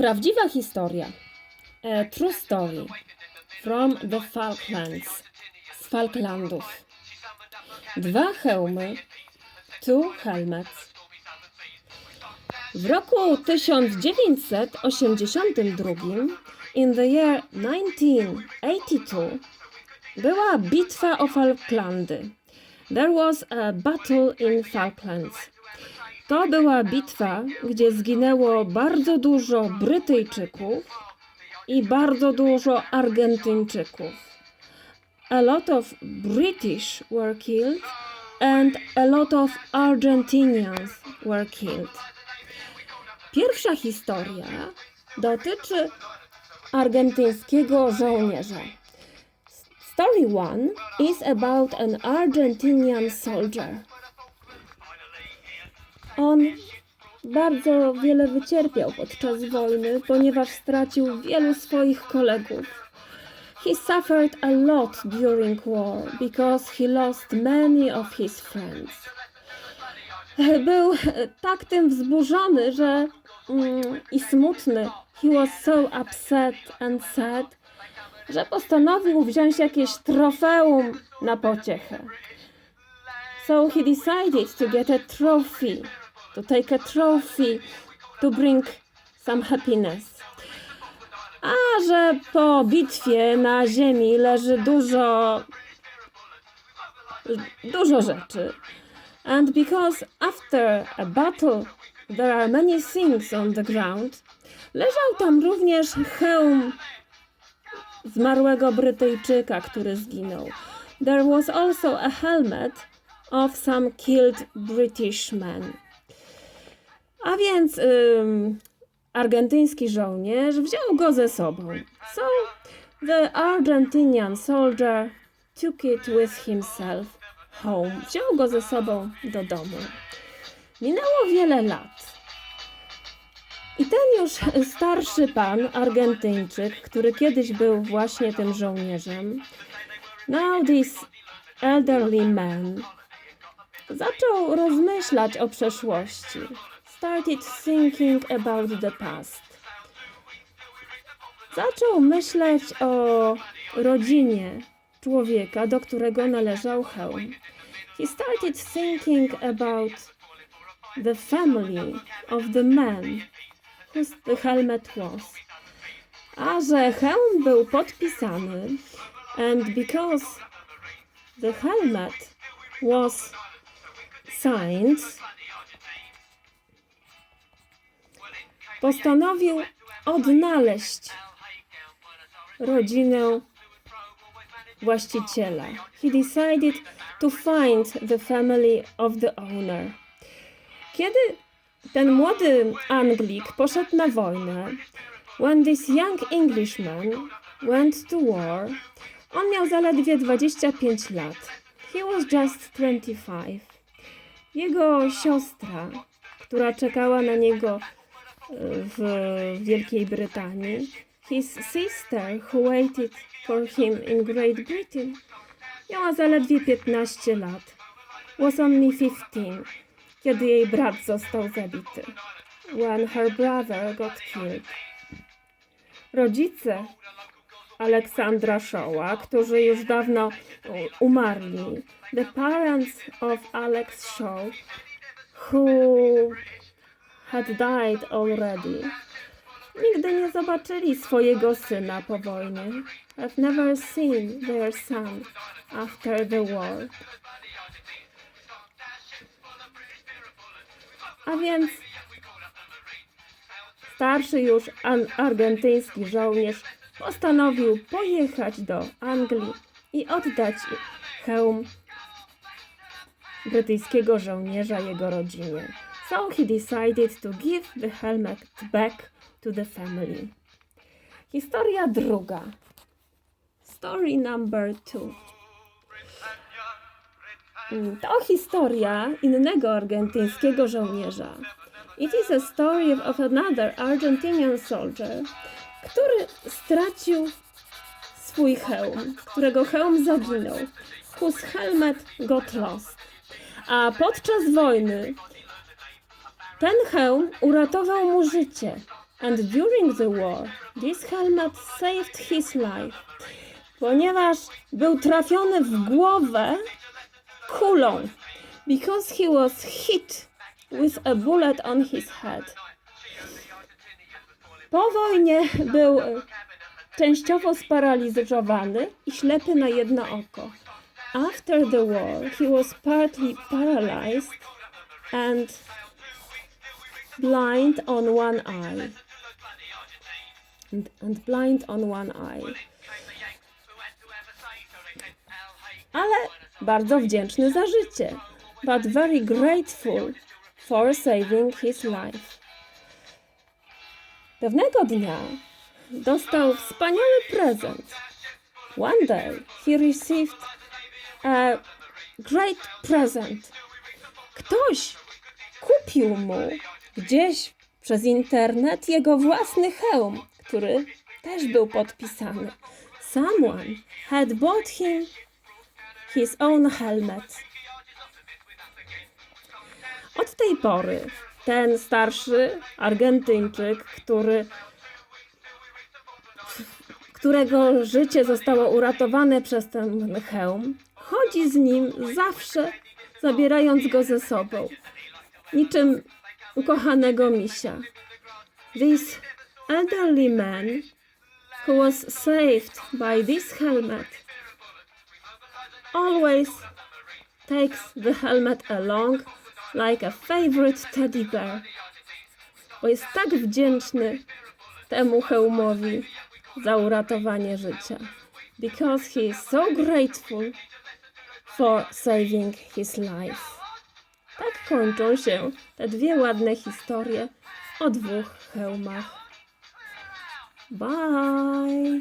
Prawdziwa historia. A true story. From the Falklands. Z Falklandów. Dwa hełmy. Two helmets. W roku 1982, in the year 1982, była bitwa o Falklandy. There was a battle in Falklands. To była bitwa, gdzie zginęło bardzo dużo Brytyjczyków i bardzo dużo Argentyńczyków. A lot of British were killed and a lot of Argentinians were killed. Pierwsza historia dotyczy argentyńskiego żołnierza. Story one is about an Argentinian soldier. On bardzo wiele wycierpiał podczas wojny, ponieważ stracił wielu swoich kolegów. He suffered a lot during war because he lost many of his friends. Był tak tym wzburzony, że mm, i smutny. He was so upset and sad, że postanowił wziąć jakieś trofeum na pociechę. So he decided to get a trophy, to take a trophy to bring some happiness. A że po bitwie na ziemi leży dużo dużo rzeczy. And because after a battle there are many things on the ground, leżał tam również hełm zmarłego Brytyjczyka, który zginął. There was also a helmet of some killed British men. A więc ym, argentyński żołnierz wziął go ze sobą. So the Argentinian soldier took it with himself home. Wziął go ze sobą do domu. Minęło wiele lat. I ten już starszy pan, Argentyńczyk, który kiedyś był właśnie tym żołnierzem, now this elderly man, zaczął rozmyślać o przeszłości. Started thinking about the past. Zaczął myśleć o rodzinie człowieka, do którego należał hełm. He started thinking about the family of the man whose the helmet was. A że hełm był podpisany and because the helmet was signed, postanowił odnaleźć rodzinę właściciela. He decided to find the family of the owner. Kiedy ten młody Anglik poszedł na wojnę, when this young Englishman went to war, on miał zaledwie 25 lat. He was just 25. Jego siostra, która czekała na niego w Wielkiej Brytanii, his sister who waited for him in Great Britain, miała zaledwie 15 lat. Was only 15 kiedy jej brat został zabity. When her brother got killed. Rodzice Aleksandra Shaw'a, którzy już dawno umarli, the parents of Alex Shaw, who had died already, nigdy nie zobaczyli swojego syna po wojnie. Have never seen their son after the war. A więc starszy już argentyński żołnierz postanowił pojechać do Anglii i oddać hełm brytyjskiego żołnierza jego rodzinie. So he decided to give the helmet back to the family. Historia druga. Story number two. Mm, To historia innego argentyńskiego żołnierza. It is a story of another Argentinian soldier, który stracił swój hełm, którego hełm zaginął, whose helmet got lost. A podczas wojny ten hełm uratował mu życie. And during the war, this helmet saved his life. Ponieważ był trafiony w głowę kulą. Because he was hit with a bullet on his head. Po wojnie był e, częściowo sparaliżowany i ślepy na jedno oko. After the war, he was partly paralyzed and blind on one eye. And, and blind on one eye. Ale bardzo wdzięczny za życie. But very grateful for saving his life. Pewnego dnia dostał wspaniały prezent. One day he received a great present. Ktoś kupił mu gdzieś przez internet jego własny hełm, który też był podpisany. Someone had bought him his own helmet. Od tej pory ten starszy Argentyńczyk, który którego życie zostało uratowane przez ten hełm, chodzi z nim zawsze, zabierając go ze sobą, niczym ukochanego misia. This elderly man, who was saved by this helmet, always takes the helmet along like a favorite teddy bear, bo jest tak wdzięczny temu hełmowi za uratowanie życia. Because he is so grateful for saving his life. Tak kończą się te dwie ładne historie o dwóch hełmach. Bye!